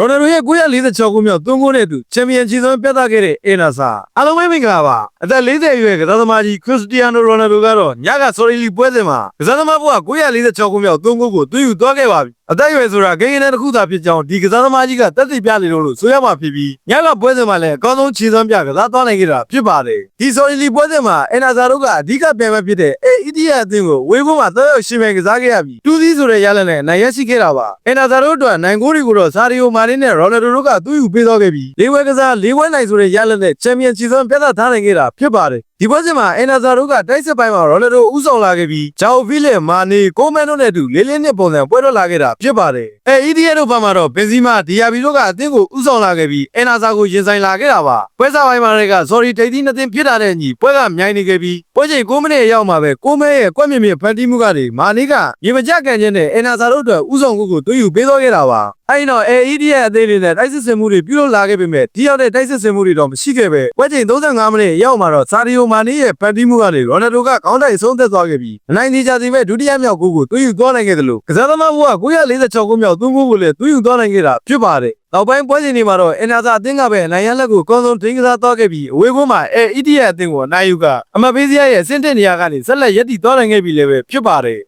ရိုနယ်ဒိုရဲ့946ခုမြောက်သွင်းကိုနဲ့အတူချန်ပီယံချီဆုံးပြသခဲ့တဲ့အင်နာဆာအားလုံးပဲမင်္ဂလာပါအသက်40အရွယ်ကစားသမားကြီးခရစ္စတီယာနိုရိုနယ်ဒိုကတော့ညကဆော်ရီလီပွဲစဉ်မှာကစားသမားဘုရား946ခုမြောက်သွင်းကိုကိုသွင်းယူသွားခဲ့ပါပြီ အသက်အရွယ်ဆိုတာဂိမ်းဂိမ်းနဲ့တစ်ခုသာဖြစ်ကြောင်းဒီကစားသမားကြီးကတက်သိပြနေလို့လို့ဆိုရမှာဖြစ်ပြီးညကပွဲစဉ်မှာလည်းအကောင်းဆုံးခြေစွမ်းပြကစားသွားနိုင်ခဲ့တာဖြစ်ပါတယ်ဒီဆော်ရီလီပွဲစဉ်မှာအင်နာဆာတို့ကအဓိကပြိုင်ပွဲဖြစ်တဲ့အေအီဒီယာအသင်းကိုဝေးဖို့မှာတော့ရောက်ရှင်မဲ့ကစားခဲ့ရပြီးတူးသီးဆိုတဲ့ရလဒ်နဲ့နိုင်ရရှိခဲ့တာပါအင်နာဆာတို့အတွက်နိုင်ကိုတွေကိုတော့ဆာရီယိုမာနင်းနဲ့ရိုနယ်ဒိုတို့ကသူ့ယူပေးသွားခဲ့ပြီးလေးဝဲကစားလေးဝဲနိုင်ဆိုတဲ့ရလဒ်နဲ့ချန်ပီယံခြေစွမ်းပြသထားနိုင်ခဲ့တာဖြစ်ပါတယ် ဒီပွဲစဉ်မှာအင်နာဇာတို့ကတိုက်စစ်ပိုင်းမှာရိုနယ်ဒိုဥဆောင်လာခဲ့ပြီးဂျာအိုဗီလက်မာနီကိုမန်တို့နဲ့အတူလေးလေးနှစ်ပုံစံပွဲထွက်လာခဲ့တာဖြစ်ပါတယ်။အဲအီဒီယာတို့ဘက်မှာတော့ဘင်ဇီမာဒီယာဘီတို့ကအသင်းကိုဥဆောင်လာခဲ့ပြီးအင်နာဇာကိုရင်ဆိုင်လာခဲ့တာပါ။ပွဲစားပိုင်းမှာတွေကဆော်ရီတိတ်သီးနှစ်သင်းဖြစ်တာတဲ့ညီပွဲကမြိုင်းနေခဲ့ပြီးပွဲချိန်9မိနစ်အရောက်မှာပဲကိုမဲရဲ့ကွက်မြင့်မြင့်ဖန်တီးမှုကနေမာနီကရေမကြကန်ခြင်းနဲ့အင်နာဇာတို့အတွက်ဥဆောင်ကိုကိုသွေးယူပေးသွားခဲ့တာပါ။ အဲ့တော့ AED ရဲ့အသေးလေးနဲ့တိုက်စစ်စင်မှုတွေပြုလုပ်လာခဲ့ပေမဲ့ဒီရောက်တဲ့တိုက်စစ်စင်မှုတွေတော့မရှိခဲ့ပဲပွဲချိန်35မိနစ်ရောက်မှာတော့ဆာရီယိုမာနီရဲ့ဖန်တီးမှုကနေရိုနယ်ဒိုကခေါင်းတိုက်ဆုံးသက်သွားခဲ့ပြီးအနိုင်နေကြစီမဲ့ဒုတိယမြောက်ဂိုးကိုသွေးယူသွားနိုင်ခဲ့တယ်လို့ကစားသမားဘုက946ဂိုးမြောက်သွင်းဂိုးကိုလည်းသွေးယူသွားနိုင်ခဲ့တာဖြစ်ပါတယ်နောက်ပိုင်းပွဲစဉ်တွေမှာတော့အင်နာဇာအသင်းကပဲအနိုင်ရလက်ကိုအကောင်းဆုံးထိန်းကစားသွားခဲ့ပြီးအဝေးကွန်းမှာအဲအီဒီယာအသင်းကိုအနိုင်ယူကအမတ်ပေးစရာရဲ့အဆင့်တက်နေရာကနေဆက်လက်ရည်တည်သွားနိုင်ခဲ့ပြီလည်းပဲဖြစ်ပါတယ်